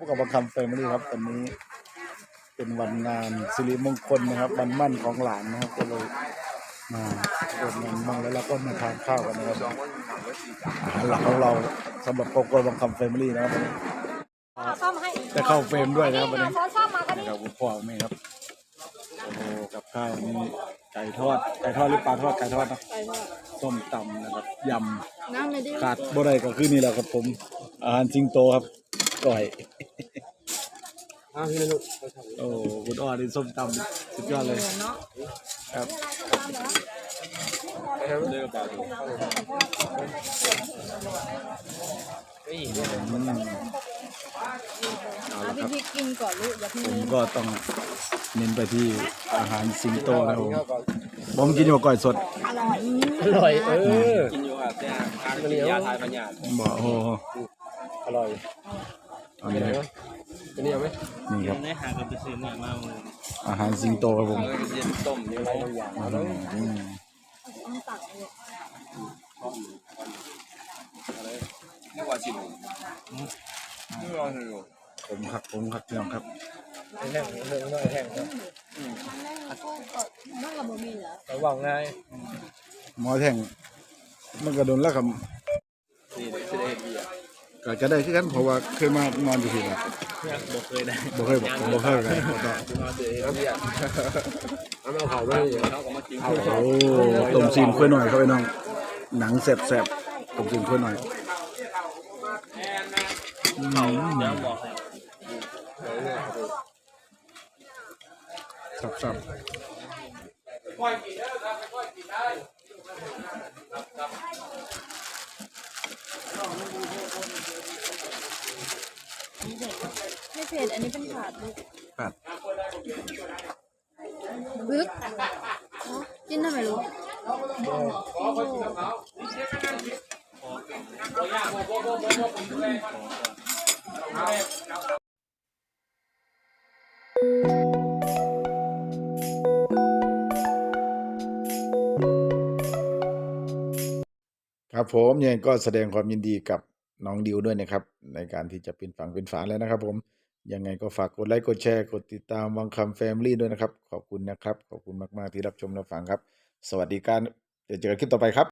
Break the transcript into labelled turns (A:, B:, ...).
A: พบกับบังคำแฟมิลี่ครับวันนี้เป็นวันงานสิริมงคลนะครับ วันมั่นของหลานนะครับก็เลยมาร่วมงานมั่งแล้วเราก็มาทานข้าวกันนะครับอาหารหลักของเราสำหรับครอบครัวบังคำแฟมิลี่นะครับวันนี้
B: เอาซ่อมมาให้อีก
A: จะเข้าเฟรมด้วยนะครับวันนี้
B: นี่ไงซ้อนซ่อมมาก็
A: นะ
B: นี่
A: ครับคุณพ่อแม่ครับโอ้โหกับข้าวนี่ไก่ทอดไก่ทอดหรือปลาทอดไก่ทอดเนอะ
B: ไปว่า
A: ส้มตำนะครับย
B: น้ำไม่ได้ำ
A: ขาดบ่ได้ก็คือนี่แหละครับผมอาหารสิงโตครับ ก่อย
C: อ้าวพี่ลูก
A: โอ้คุณอ้อนี่ส้มตำสุดยอดเลย
B: เนาะ
A: ครับ
C: ไปทำเรื่องแบบนี้นี่
A: อืมเอา
B: เอา
A: ละครับ
B: พี่พี่กินก่อนลูกอย่าเพิ่ง
A: ผมก็ต้องเน้นไปที่อาหารสิงโตนะครับผม
C: เข้าก่อน
A: ผมกินอยู่ก่อยสด
B: อร่อย
C: อร่อยเออกินอยู่อะแต่ทานกินยาทายปัญญา
A: บอกโอ้โห
C: อร่อย
A: อันนี้
C: เป็นนี่เอาไหม
A: นี่ครับ
D: ได้หากับไปซื้อเนี่ยมาเลย
A: อาหารสิงโตครับผม
C: เออเย็นต้มนี่อะไรบางอย่าง
A: อืม
B: ต้องตักเลย
C: อะไรนี่ว่าชิมนี่ว่าชิม
A: ผมครับผมครับพี่น้องครับ
C: แห้งเรื่องน้อยแห้งครับ
B: นั่งกับบะหมี่เหรอ
C: ระวังง่าย
A: หมอแท่งมันก็โดนแล้วครับ ก็จะได้คือกันเพราะว่าเคยมานอนอยู่ที่นั่น
D: บอกเคยได้
A: บ่เคยบอกบ่เคยเลยบ่ได้
C: มาเดี๋ยวเบียร์เอาเอาเผาไปเลยเขาก็มากิน
A: โอ้ต้มซีนค่อยหน่อยครับพี่น้อง หนังแซ่บๆต้มซีนค่อยหน่อยอืม
D: เดี๋ยวบอกให้
A: ครับๆ
B: ไม่เผ็ดอันนี้เป็นผัดลูก
A: ครับ
B: บึกเนาะกินทำไมลูก
A: ครับผมยังไงก็แสดงความยินดีกับน้องดิวด้วยนะครับ ในการที่จะเป็นฝั่งเป็นฝาแล้วนะครับผม ยังไงก็ฝากกดไลค์กดแชร์กดติดตามวังคำแฟมิลี่ด้วยนะครับ ขอบคุณนะครับ ขอบคุณมาก ๆ ที่รับชมรับฟังครับ สวัสดีการเดี๋ยวเจอกันคลิปต่อไปครับ